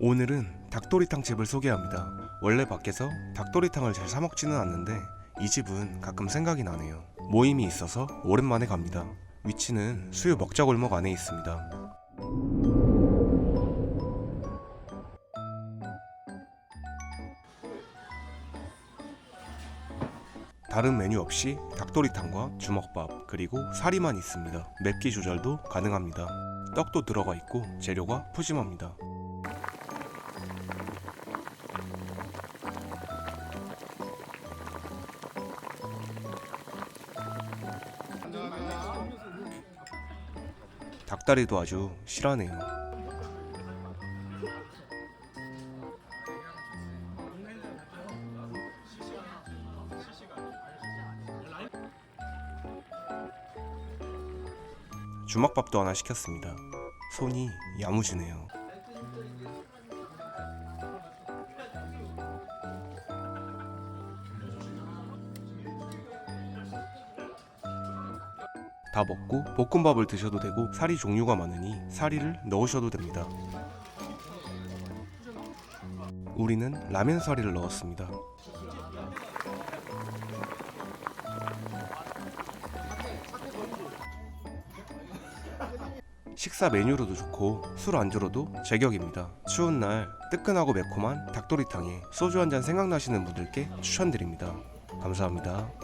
오늘은 닭도리탕 집을 소개합니다. 원래 밖에서 닭도리탕을 잘 사 먹지는 않는데 이 집은 가끔 생각이 나네요. 모임이 있어서 오랜만에 갑니다. 위치는 수유 먹자골목 안에 있습니다. 다른 메뉴 없이 닭도리탕과 주먹밥 그리고 사리만 있습니다. 맵기 조절도 가능합니다. 떡도 들어가 있고 재료가 푸짐합니다. 닭다리도 아주 실하네요. 주먹밥도 하나 시켰습니다. 손이 야무지네요. 다 먹고 볶음밥을 드셔도 되고 사리 종류가 많으니 사리를 넣으셔도 됩니다. 우리는 라면 사리를 넣었습니다. 식사 메뉴로도 좋고 술 안주로도 제격입니다. 추운 날 뜨끈하고 매콤한 닭도리탕에 소주 한 잔 생각나시는 분들께 추천드립니다. 감사합니다.